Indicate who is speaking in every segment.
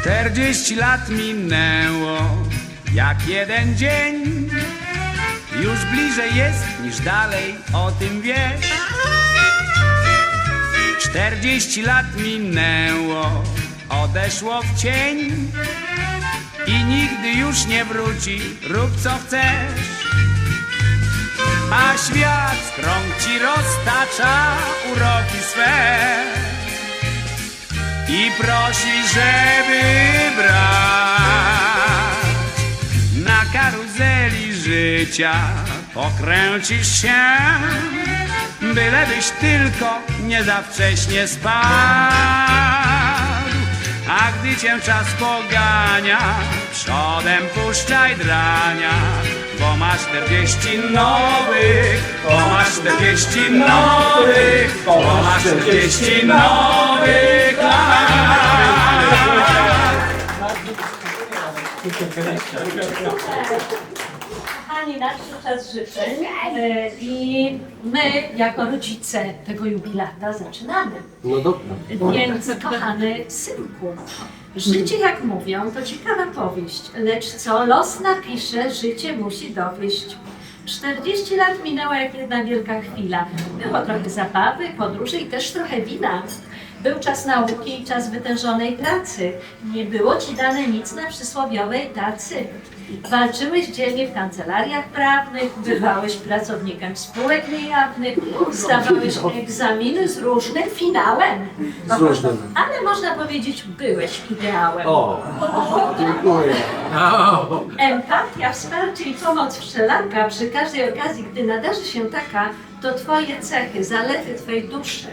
Speaker 1: Czterdzieści lat minęło. Jak jeden dzień Już bliżej jest niż dalej, o tym wiesz. Czterdzieści lat minęło, odeszło w cień I nigdy już nie wróci, rób co chcesz. A świat krąg ci roztacza uroki swe i prosi, żeby brać na karuzeli życia pokręcisz się, bylebyś tylko nie za wcześnie spadł. A gdy cię czas pogania, przodem puszczaj drania, bo masz 40 nowych, bo masz 40 nowych, bo masz 40 nowych.
Speaker 2: Kochani, nadszedł czas życzeń e, i my jako rodzice tego jubilata zaczynamy.
Speaker 3: No dobra.
Speaker 2: Więc kochany synku, życie jak mówią to ciekawa powieść, lecz co los napisze, życie musi dowieść. 40 lat minęła jak jedna wielka chwila. Było trochę zabawy, podróży i też trochę wina. Był czas nauki i czas wytężonej pracy. Nie było ci dane nic na przysłowiowej tacy. Walczyłeś dzielnie w kancelariach prawnych, bywałeś pracownikiem spółek niejawnych, zdawałeś egzaminy z różnym finałem.
Speaker 3: Z różnym.
Speaker 2: Ale można powiedzieć, byłeś ideałem.
Speaker 3: O, dziękuję.
Speaker 2: Empatia, wsparcie i pomoc wszelaka przy każdej okazji, gdy nadarzy się taka, to Twoje cechy, zalety Twojej duszy.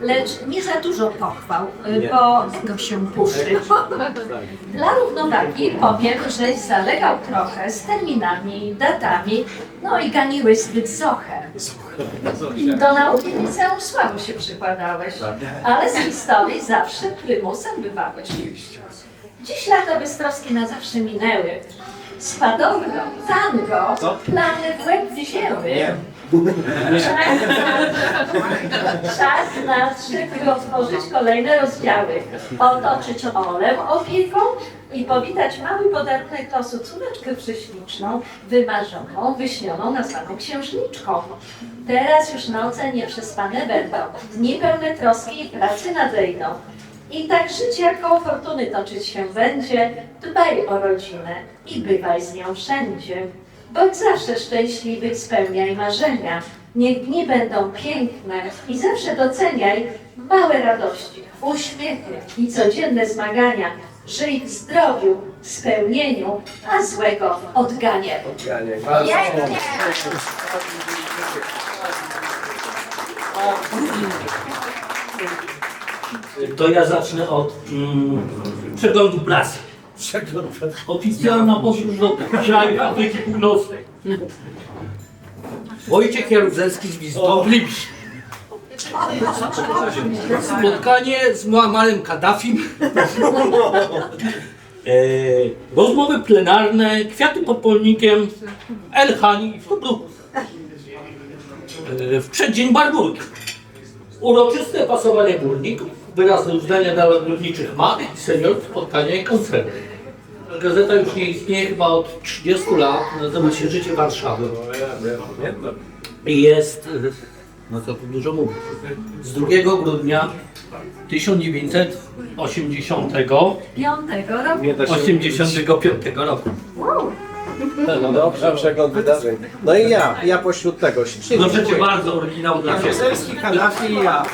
Speaker 2: Lecz nie za dużo pochwał, y, bo tego się puszy. Dla równowagi powiem, żeś zalegał trochę z terminami, datami, no i ganiłeś zbyt zochę. Do nauki liceum słabo się przykładałeś, ale z historii zawsze prymusem bywałeś. Dziś lata beztroski na zawsze minęły. Spadowno, tango, plany w łeb wzięły. Czas- nadszedł, by otworzyć kolejne rozdziały. Otoczyć olem opieką i powitać mały podarunek losu córeczkę prześliczną, wymarzoną, wyśnioną, nazwaną księżniczką. Teraz już noce nieprzespane będą, dni pełne troski i pracy nadejdą. I tak życie koło fortuny toczyć się będzie, dbaj o rodzinę i bywaj z nią wszędzie. Bądź zawsze szczęśliwy, spełniaj marzenia. Niech dni będą piękne i zawsze doceniaj małe radości, uśmiechy i codzienne zmagania. Żyj w zdrowiu, spełnieniu, a złego odganianiu. Pięknie!
Speaker 4: To ja zacznę od mm, przeglądu prasy. Oficjalna podróż do kraju Afryki Północnej. Wojciech Jaruzelski z wizytą w Libii. Spotkanie z Muammarem Kaddafim. E, rozmowy plenarne, kwiaty pod polnikiem, El Hani w Tobruku. E, w przeddzień Barbury. Uroczyste pasowanie górników, wyrazy uznania dla lotniczych matek i seniorów, spotkania i koncerty. Gazeta już nie istnieje chyba od 30 lat, nazywa się Życie Warszawy. I jest, y, no co tu dużo mówić, z 2 grudnia 1980
Speaker 2: Piątego roku.
Speaker 4: 85 roku.
Speaker 3: No dobrze, przegląd wydarzeń. No i ja, ja pośród tego. Ślicznie
Speaker 4: Proszę Cię
Speaker 3: dziękuję.
Speaker 4: bardzo, oryginał dla.
Speaker 3: Jaruzelski, Kaddafi i ja.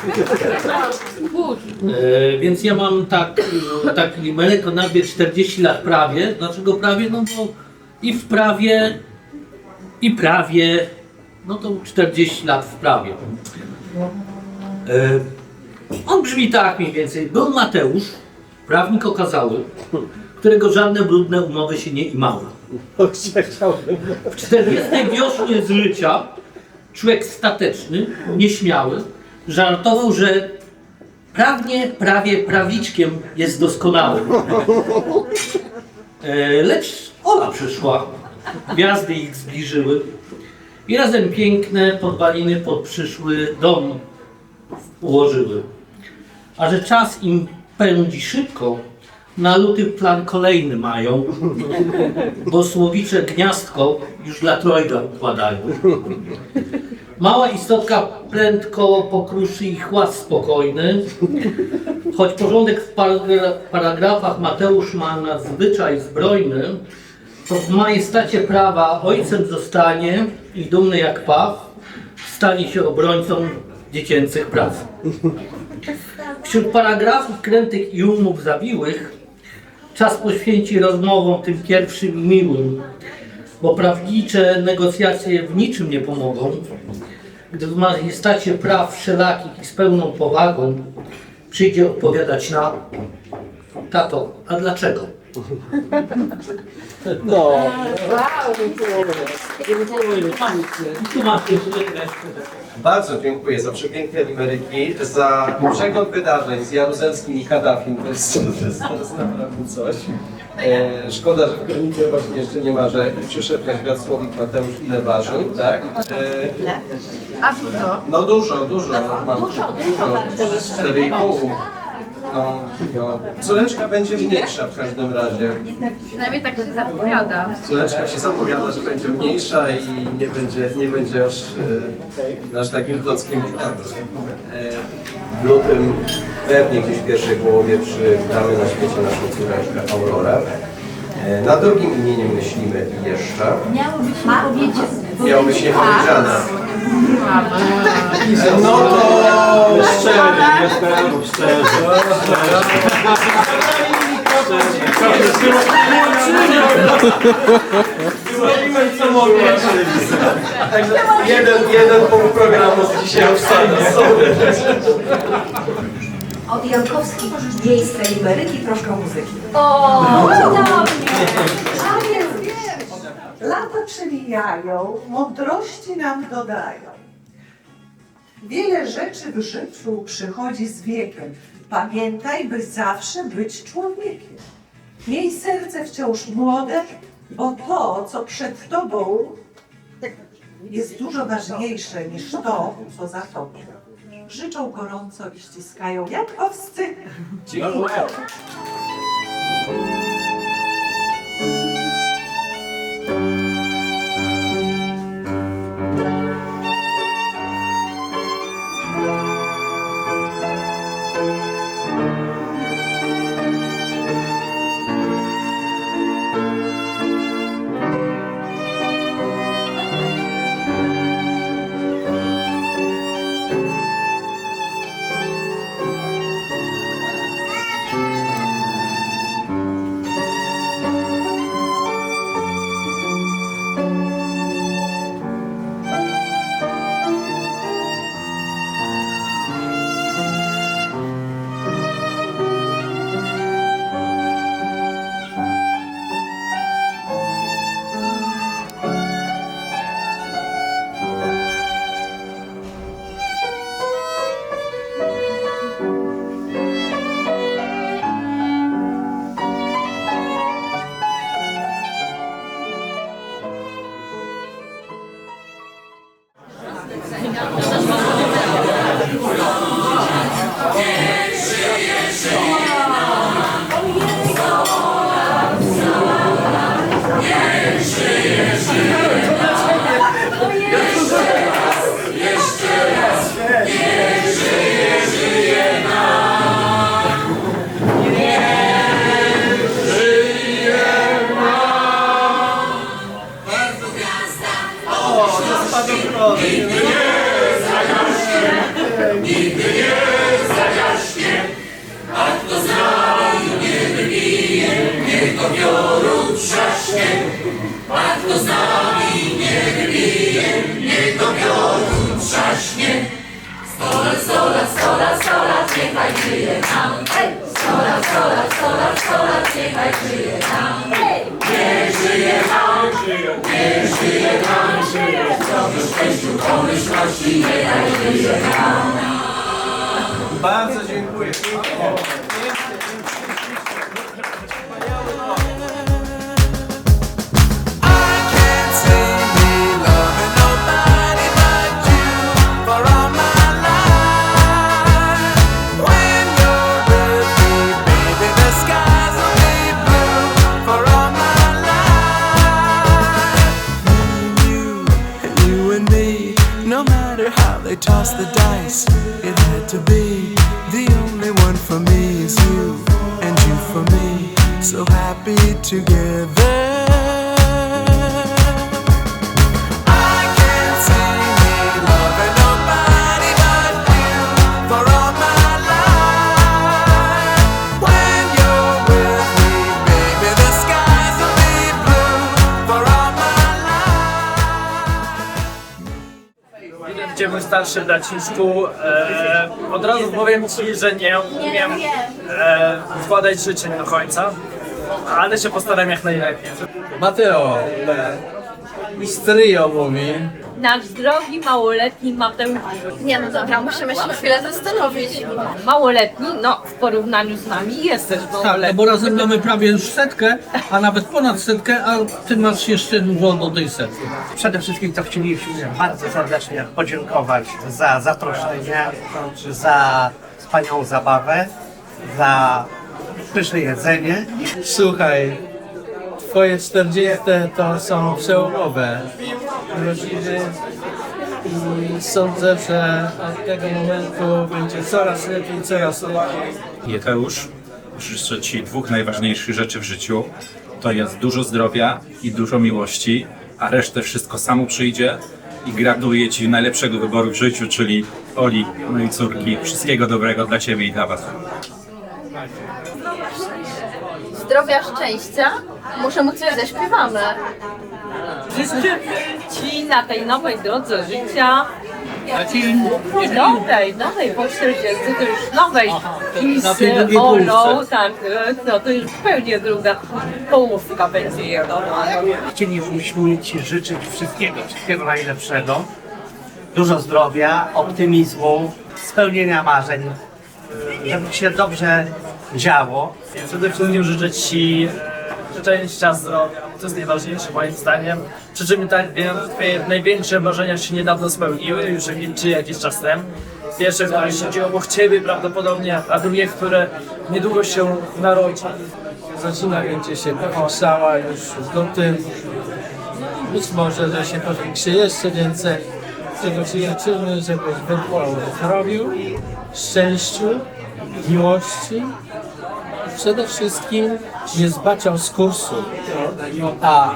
Speaker 4: E, więc ja mam tak, e, taki limelek o nazwie 40 lat prawie. Dlaczego prawie? No bo i w prawie, i prawie, no to 40 lat w prawie. E, on brzmi tak mniej więcej. Był Mateusz, prawnik okazały, którego żadne brudne umowy się nie imały. W 40 wiośnie z życia człowiek stateczny, nieśmiały, żartował, że prawnie, prawie prawiczkiem jest doskonały. E, lecz Ola przyszła, gwiazdy ich zbliżyły i razem piękne podwaliny pod przyszły dom ułożyły. A że czas im pędzi szybko, Na luty plan kolejny mają, bo słowicze gniazdko już dla trojga układają. Mała istotka prędko pokruszy ich ład spokojny, choć porządek w paragra- paragrafach Mateusz ma na zwyczaj zbrojny, to w majestacie prawa ojcem zostanie i dumny jak paw, stanie się obrońcą dziecięcych praw. Wśród paragrafów krętych i umów zawiłych czas poświęci rozmowom tym pierwszym i miłym, bo prawnicze negocjacje w niczym nie pomogą, gdy w majestacie praw wszelakich i z pełną powagą przyjdzie odpowiadać na tato, a dlaczego?
Speaker 3: No,
Speaker 4: Tu masz jeszcze
Speaker 3: bardzo dziękuję za przepiękne limeryki, za przegląd wydarzeń z Jaruzelskim i Kaddafim. To jest, to jest, to jest naprawdę coś. E, szkoda, że w kronice właśnie jeszcze nie ma, że przyszedł na świat słowik Mateusz ile ważył, tak? E,
Speaker 5: A dużo?
Speaker 3: no dużo, dużo. Mam, dużo, dużo. 4,5. No, no. Córeczka będzie mniejsza w każdym razie.
Speaker 5: Przynajmniej tak się zapowiada.
Speaker 3: Córeczka się zapowiada, że będzie mniejsza i nie będzie, nie będzie aż, e, aż takim klockiem e, W lutym, pewnie gdzieś w pierwszej połowie przywitamy na świecie naszą córeczkę Aurorę. Nad drugim imieniem myślimy jeszcze.
Speaker 2: Miało być powiedzieć.
Speaker 3: Miało być niepowiedziane. No to szczerze, jestem szczerze. Zrobimy co mogę. Także jeden, jeden punkt programu dzisiaj wsadzę.
Speaker 6: Od Jankowskich miejsce limeryki, troszkę muzyki.
Speaker 2: O, cudownie.
Speaker 6: A więc wiesz,
Speaker 7: Lata przemijają, mądrości nam dodają. Wiele rzeczy w życiu przychodzi z wiekiem. Pamiętaj, by zawsze być człowiekiem. Miej serce wciąż młode, bo to, co przed tobą, jest dużo ważniejsze niż to, co za tobą. Życzą gorąco i ściskają jak owscy.
Speaker 3: Dziękuję. Bardzo dziękuję.
Speaker 8: How they toss the dice, it had to be. The only one for me is you, and you for me. So happy together.
Speaker 9: Starszy braciszku, e, od razu powiem Ci, że nie umiem e, wkładać życzeń do końca, ale się postaram jak najlepiej.
Speaker 3: Mateo, stryjo mówi,
Speaker 10: Nasz drogi małoletni Mateusz.
Speaker 5: Nie no dobra, musimy się chwilę zastanowić.
Speaker 10: Małoletni, no w porównaniu z nami jest też
Speaker 4: Tak, no
Speaker 10: małoletni.
Speaker 4: bo razem mamy prawie już setkę, a nawet ponad setkę, a ty masz jeszcze dużo do tej setki.
Speaker 11: Przede wszystkim to chcieliśmy bardzo serdecznie podziękować za zaproszenie, za wspaniałą zabawę, za pyszne jedzenie.
Speaker 3: słuchaj, twoje 40 to są przełomowe rodziny i sądzę, że od tego momentu będzie coraz lepiej, coraz lepiej.
Speaker 12: Jeteusz, życzę Ci dwóch najważniejszych rzeczy w życiu. To jest dużo zdrowia i dużo miłości, a resztę wszystko samo przyjdzie. I gratuluję Ci najlepszego wyboru w życiu, czyli Oli, mojej córki. Wszystkiego dobrego dla Ciebie i dla Was.
Speaker 5: Zdrowia, szczęścia. Muszę mu coś zaśpiewamy.
Speaker 10: Życzymy Ci na tej nowej drodze życia, nowej, nowej po 40, to już nowej i
Speaker 4: na tej
Speaker 10: z
Speaker 4: drugiej
Speaker 10: Olą,
Speaker 4: połówce.
Speaker 10: tak, no to już zupełnie druga połówka będzie jego.
Speaker 11: Chcielibyśmy Ci życzyć wszystkiego, wszystkiego najlepszego. Dużo zdrowia, optymizmu, spełnienia marzeń, żeby się dobrze działo.
Speaker 9: Przede wszystkim życzę Ci szczęścia, zdrowia, to jest najważniejsze moim zdaniem. Przy czym tak wiem, Twoje największe marzenia się niedawno spełniły, już czy jakiś czas temu. Pierwsze, które się dzieło obok Ciebie prawdopodobnie, a drugie, które niedługo się narodzi.
Speaker 3: Zaczyna będzie się powiększała już w lutym. Być może, że się powiększy jeszcze więcej. Czego Ci życzymy, żebyś wytrwał w zdrowiu, szczęściu, miłości. Przede wszystkim nie zbaciał z kursu. A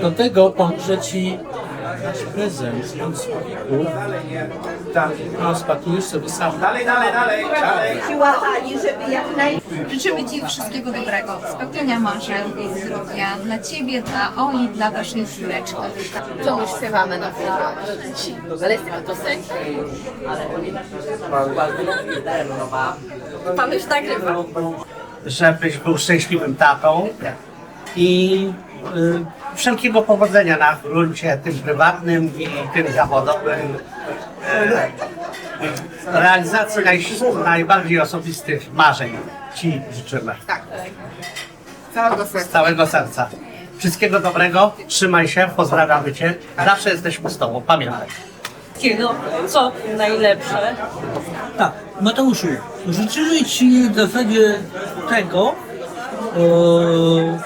Speaker 3: do tego pomoże Ci nasz prezent od słowiku. Tam rozpatrujesz sobie sam. Dalej, dalej, dalej, dalej.
Speaker 5: Życzymy Ci wszystkiego dobrego, spełnienia marzeń, zdrowia dla Ciebie, dla Oli, dla Waszej córeczki. Co my śpiewamy na? Ale jest tylko piosenka. Pan już nagrywa.
Speaker 11: żebyś był szczęśliwym tatą i y, wszelkiego powodzenia na gruncie tym prywatnym i tym zawodowym. Y, realizacji naj, najbardziej osobistych marzeń Ci życzymy.
Speaker 5: Całego
Speaker 11: Z
Speaker 5: serca.
Speaker 11: całego serca. Wszystkiego dobrego, trzymaj się, pozdrawiamy Cię. Zawsze jesteśmy z Tobą, pamiętaj.
Speaker 10: Wszystkiego, co najlepsze.
Speaker 4: Tak, Mateuszu, życzymy Ci w zasadzie tego, e,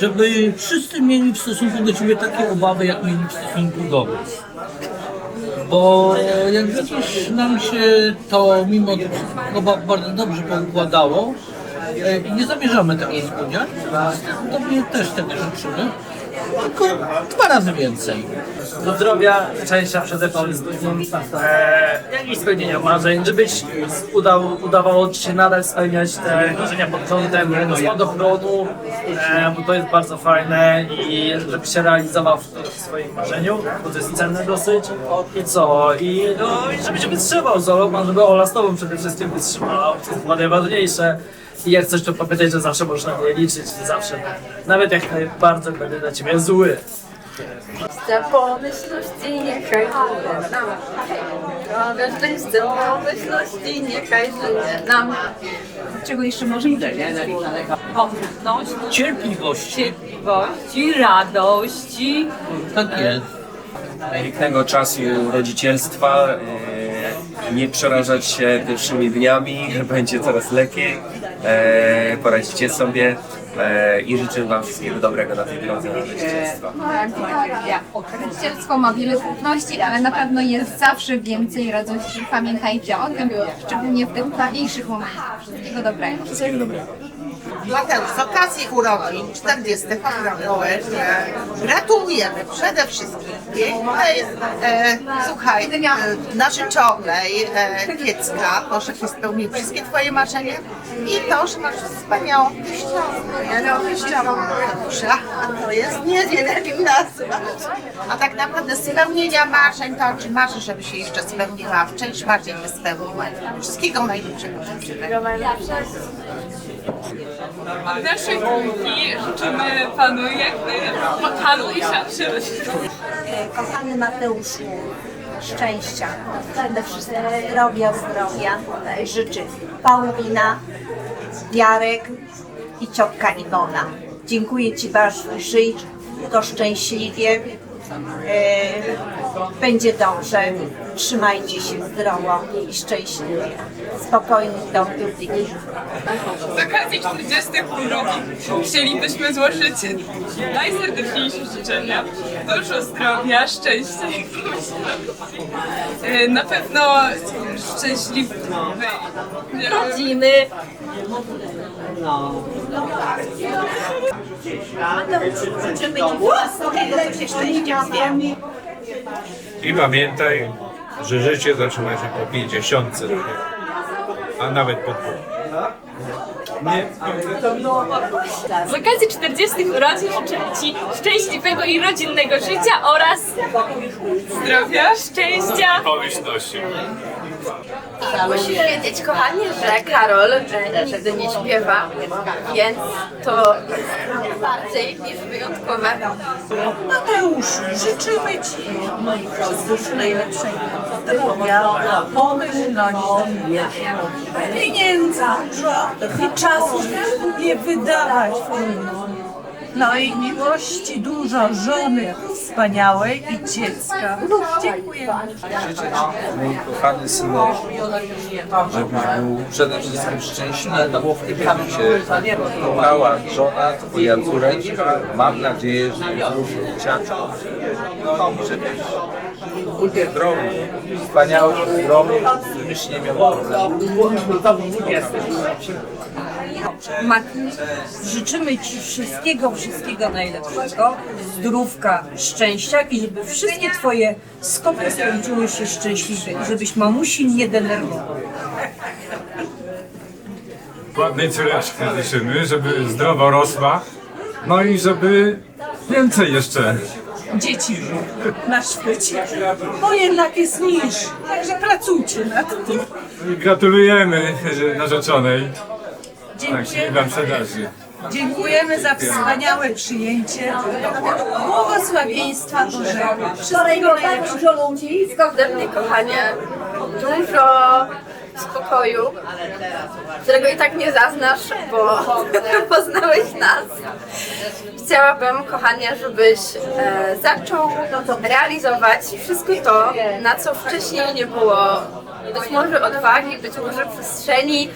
Speaker 4: żeby wszyscy mieli w stosunku do Ciebie takie obawy, jak mieli w stosunku do nas. Bo jak widzisz, nam się to mimo bardzo dobrze poukładało e, i nie zamierzamy tego zmieniać. Tobie też tego życzymy, tylko dwa razy więcej.
Speaker 9: Zdrowia, szczęścia przede wszystkim, e, jak i spełnienia marzeń, żebyś udał, udawało Ci się nadal spełniać te marzenia pod kątem spadochronu, e, bo to jest bardzo fajne i żebyś się realizował w, w swoim marzeniu, bo to jest cenne dosyć. I co? I, no, i żebyś wytrzymał z Olą, żeby Ola z Tobą przede wszystkim wytrzymała, to jest najważniejsze. I jak coś to pamiętaj, że zawsze można mnie liczyć, zawsze, nawet jak bardzo będę na Ciebie zły.
Speaker 5: Za pomyślności niechaj żyje nam. Drogę szczęścia pomyślności niechaj żyje nam. Czego jeszcze możemy
Speaker 10: Pomyślności,
Speaker 4: Cierpliwość.
Speaker 10: cierpliwości, radości.
Speaker 4: Tak jest.
Speaker 13: pięknego czasu rodzicielstwa, e, nie przerażać się pierwszymi dniami, będzie coraz lepiej, e, poradzicie sobie
Speaker 14: i życzę Wam wszystkiego dobrego na tej drodze na.
Speaker 5: Rodzicielstwo ma wiele trudności, ale na pewno jest zawsze więcej radości. Pamiętajcie o tym, szczególnie w tych trudniejszych momentach. Wszystkiego dobrego.
Speaker 14: Wszystkiego dobrego.
Speaker 7: Mateusz, z okazji urodzin 40 pozdrowiłeś. Gratulujemy przede wszystkim pięknej, e, słuchaj, e, narzeczonej e, dziecka, to, że spełnił wszystkie twoje marzenia i to, że masz wspaniałą. Dobrze, a to jest niewiele nazwać. A tak naprawdę spełnienia marzeń, to czy marzysz, żeby się jeszcze spełniła, w część bardziej by spełniła. Wszystkiego najlepszego życzymy.
Speaker 13: Naszej kuchni życzymy panu jakby potalu i szansy.
Speaker 15: Kochany Mateuszu, szczęścia, przede wszystkim zdrowia, zdrowia życzy Paulina, Jarek i ciotka Iwona. Dziękuję Ci bardzo, żyj to szczęśliwie, będzie dobrze, trzymajcie się zdrowo i szczęśliwie, spokojnych, dobrych dni.
Speaker 13: Z okazji 40 urodzin chcielibyśmy złożyć najserdeczniejsze życzenia. Dużo zdrowia, szczęścia i Na pewno szczęśliwej rodziny.
Speaker 15: Szczęścia,
Speaker 12: I pamiętaj, że życie zaczyna się po 50, a nawet po dwóch.
Speaker 13: Z okazji 40 urodzin życzymy Ci szczęśliwego i rodzinnego życia oraz zdrowia, szczęścia.
Speaker 12: Pomyślności.
Speaker 5: Musisz wiedzieć, kochanie, że Karol e, nigdy nie śpiewa, więc to jest bardziej niż wyjątkowe.
Speaker 7: Mateuszu, życzymy Ci wszystkiego najlepszego. Zdrowia, pomyślności, pieniędzy dużo i czasu, żeby je wydawać. No i miłości dużo, żony wspaniałej i dziecka. Dziękuję.
Speaker 16: Życzę Ci, mój kochany synu, żebyś był przede wszystkim szczęśliwy, żeby się kochała żona, twoja córeczka. Mam nadzieję, że już ciaczko. No i żebyś był zdrowy, wspaniały, zdrowy, żebyś nie miał
Speaker 13: Mati, życzymy Ci wszystkiego, wszystkiego najlepszego, zdrówka, szczęścia i żeby wszystkie Twoje skopy skończyły się szczęśliwie i żebyś mamusi nie denerwował.
Speaker 12: Ładnej córeczki życzymy, żeby zdrowo rosła, no i żeby więcej jeszcze.
Speaker 7: Dzieci na świecie, bo jednak jest niż, także pracujcie nad tym.
Speaker 12: Gratulujemy narzeczonej. Tak
Speaker 7: Dziękujemy.
Speaker 12: Wam sprzedaży.
Speaker 7: Dziękujemy za wspaniałe przyjęcie. Błogosławieństwa Bożego. Wszystkiego najlepszego.
Speaker 5: dużo ludzi, zgodę mnie, kochanie, dużo spokoju, którego i tak nie zaznasz, bo poznałeś nas. Chciałabym, kochanie, żebyś e, zaczął realizować wszystko to, na co wcześniej nie było być może odwagi, być może przestrzeni.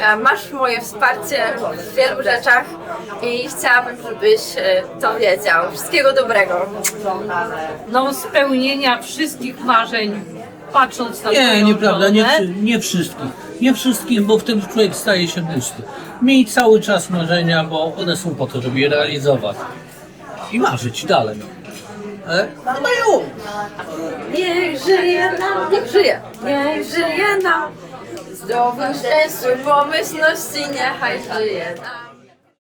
Speaker 5: E, Masz moje wsparcie w wielu rzeczach i chciałabym, żebyś e, to wiedział. Wszystkiego dobrego.
Speaker 13: No spełnienia wszystkich marzeń, patrząc na
Speaker 4: Nie, nieprawda, nie, nie wszystkich. Nie wszystkich, bo wtedy człowiek staje się pusty. Miej cały czas marzenia, bo one są po to, żeby je realizować. I marzyć dalej. E?
Speaker 5: Niech żyje nam, niech żyje, niech żyje nam. Zdrowy, szczęśliwy, pomyślności, niechaj żyje nam.